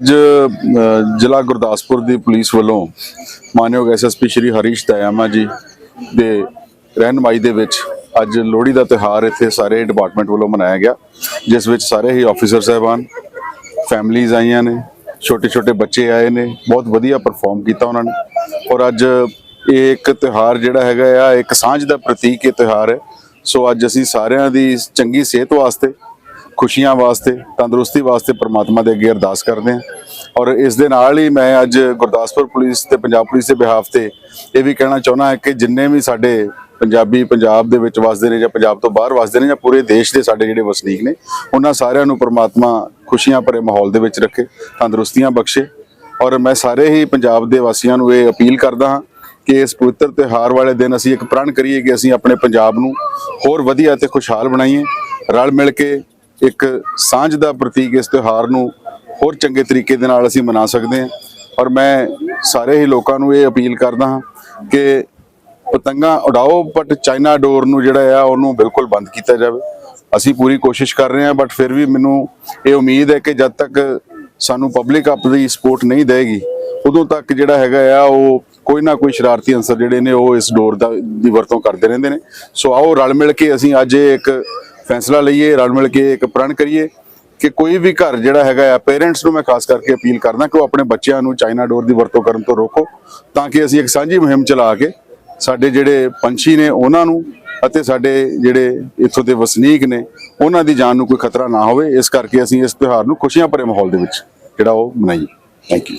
ਅੱਜ ਜ਼ਿਲ੍ਹਾ ਗੁਰਦਾਸਪੁਰ ਦੀ ਪੁਲਿਸ ਵੱਲੋਂ ਮਾਨਯੋਗ ਐਸਐਸਪੀ ਸ਼੍ਰੀ ਹਰੀਸ਼ ਦਇਆਮਾ ਜੀ ਦੇ ਰਹਿਨਮਾਈ ਦੇ ਵਿੱਚ ਅੱਜ ਲੋਹੜੀ ਦਾ ਤਿਉਹਾਰ ਇੱਥੇ ਸਾਰੇ ਡਿਪਾਰਟਮੈਂਟ ਵੱਲੋਂ ਮਨਾਇਆ ਗਿਆ, ਜਿਸ ਵਿੱਚ ਸਾਰੇ ਹੀ ਆਫੀਸਰ ਸਾਹਿਬਾਨ ਫੈਮਲੀਆਂ ਆਈਆਂ ਨੇ ਛੋਟੇ ਛੋਟੇ ਬੱਚੇ ਆਏ ਨੇ, ਬਹੁਤ ਵਧੀਆ ਪਰਫਾਰਮ ਕੀਤਾ ਉਹਨਾਂ ਨੇ। ਔਰ ਅੱਜ ਇਹ ਇੱਕ ਤਿਉਹਾਰ ਜਿਹੜਾ ਹੈਗਾ ਆ, ਇੱਕ ਸਾਂਝ ਦਾ ਪ੍ਰਤੀਕ ਇਹ ਤਿਉਹਾਰ ਹੈ। ਸੋ ਅੱਜ ਅਸੀਂ ਸਾਰਿਆਂ ਦੀ ਚੰਗੀ ਸਿਹਤ ਵਾਸਤੇ ਖੁਸ਼ੀਆਂ ਵਾਸਤੇ, ਤੰਦਰੁਸਤੀ ਵਾਸਤੇ ਪ੍ਰਮਾਤਮਾ ਦੇ ਅੱਗੇ ਅਰਦਾਸ ਕਰਦੇ ਹਾਂ। ਔਰ ਇਸ ਦੇ ਨਾਲ ਹੀ ਮੈਂ ਅੱਜ ਗੁਰਦਾਸਪੁਰ ਪੁਲਿਸ ਤੇ ਪੰਜਾਬ ਪੁਲਿਸ ਦੇ ਬਿਹਾਫ ਤੇ ਇਹ ਵੀ ਕਹਿਣਾ ਚਾਹੁੰਦਾ ਹਾਂ ਕਿ ਜਿੰਨੇ ਵੀ ਸਾਡੇ ਪੰਜਾਬੀ ਪੰਜਾਬ ਦੇ ਵਿੱਚ ਵਸਦੇ ਨੇ ਜਾਂ ਪੰਜਾਬ ਤੋਂ ਬਾਹਰ ਵਸਦੇ ਨੇ ਜਾਂ ਪੂਰੇ ਦੇਸ਼ ਦੇ ਸਾਡੇ ਜਿਹੜੇ ਵਸਨੀਕ ਨੇ, ਉਹਨਾਂ ਸਾਰਿਆਂ ਨੂੰ ਪ੍ਰਮਾਤਮਾ ਖੁਸ਼ੀਆਂ ਭਰੇ ਮਾਹੌਲ ਦੇ ਵਿੱਚ ਰੱਖੇ, ਤੰਦਰੁਸਤੀਆਂ ਬਖਸ਼ੇ। ਔਰ ਮੈਂ ਸਾਰੇ ਹੀ ਪੰਜਾਬ ਦੇ ਵਾਸੀਆਂ ਨੂੰ ਇਹ ਅਪੀਲ ਕਰਦਾ ਹਾਂ ਕਿ ਇਸ ਪਵਿੱਤਰ ਤਿਉਹਾਰ ਵਾਲੇ ਦਿਨ ਅਸੀਂ ਇੱਕ ਪ੍ਰਣ ਕਰੀਏ ਕਿ ਅਸੀਂ ਆਪਣੇ ਪੰਜਾਬ ਨੂੰ ਹੋਰ ਵਧੀਆ ਤੇ ਖੁਸ਼ਹਾਲ ਬਣਾਈਏ। ਰਲ ਮਿਲ ਕੇ ਇੱਕ ਸਾਂਝ ਦਾ ਪ੍ਰਤੀਕ ਇਸ ਤਿਉਹਾਰ ਨੂੰ ਹੋਰ ਚੰਗੇ ਤਰੀਕੇ ਦੇ ਨਾਲ ਅਸੀਂ ਮਨਾ ਸਕਦੇ ਹਾਂ। ਔਰ ਮੈਂ ਸਾਰੇ ਹੀ ਲੋਕਾਂ ਨੂੰ ਇਹ ਅਪੀਲ ਕਰਦਾ ਹਾਂ ਕਿ ਪਤੰਗਾਂ ਉਡਾਓ ਬਟ ਚਾਈਨਾ ਡੋਰ ਨੂੰ ਜਿਹੜਾ ਆ, ਉਹਨੂੰ ਬਿਲਕੁਲ ਬੰਦ ਕੀਤਾ ਜਾਵੇ। ਅਸੀਂ ਪੂਰੀ ਕੋਸ਼ਿਸ਼ ਕਰ ਰਹੇ ਹਾਂ ਬਟ ਫਿਰ ਵੀ ਮੈਨੂੰ ਇਹ ਉਮੀਦ ਹੈ ਕਿ ਜਦ ਤੱਕ ਸਾਨੂੰ ਪਬਲਿਕ ਆਪਣੀ ਸਪੋਰਟ ਨਹੀਂ ਦੇਗੀ, ਉਦੋਂ ਤੱਕ ਜਿਹੜਾ ਹੈਗਾ ਆ, ਉਹ ਕੋਈ ਨਾ ਕੋਈ ਸ਼ਰਾਰਤੀ ਅੰਸਰ ਜਿਹੜੇ ਨੇ, ਉਹ ਇਸ ਡੋਰ ਦਾ ਦੀ ਵਰਤੋਂ ਕਰਦੇ ਰਹਿੰਦੇ ਨੇ। ਸੋ ਆਓ ਰਲ ਮਿਲ ਕੇ ਅਸੀਂ ਅੱਜ ਇਹ ਇੱਕ ਫੈਸਲਾ ਲਈਏ, ਰਲ ਮਿਲ ਕੇ ਇੱਕ ਪ੍ਰਣ ਕਰੀਏ ਕਿ ਕੋਈ ਵੀ ਘਰ ਜਿਹੜਾ ਹੈਗਾ ਆ ਪੇਰੈਂਟਸ ਨੂੰ ਮੈਂ ਖਾਸ ਕਰਕੇ ਅਪੀਲ ਕਰਦਾ ਕਿ ਉਹ ਆਪਣੇ ਬੱਚਿਆਂ ਨੂੰ ਚਾਈਨਾ ਡੋਰ ਦੀ ਵਰਤੋਂ ਕਰਨ ਤੋਂ ਰੋਕੋ ਤਾਂ ਕਿ ਅਸੀਂ ਇੱਕ ਸਾਂਝੀ ਮੁਹਿੰਮ ਚਲਾ ਕੇ ਸਾਡੇ ਜਿਹੜੇ ਪੰਛੀ ਨੇ ਉਹਨਾਂ ਨੂੰ ਅਤੇ ਸਾਡੇ ਜਿਹੜੇ ਇੱਥੋਂ ਦੇ ਵਸਨੀਕ ਨੇ, ਉਹਨਾਂ ਦੀ ਜਾਨ ਨੂੰ ਕੋਈ ਖਤਰਾ ਨਾ ਹੋਵੇ। ਇਸ ਕਰਕੇ ਅਸੀਂ ਇਸ ਤਿਉਹਾਰ ਨੂੰ ਖੁਸ਼ੀਆਂ ਭਰੇ ਮਾਹੌਲ ਦੇ ਵਿੱਚ ਜਿਹੜਾ ਉਹ ਮਨਾਈਏ। Thank you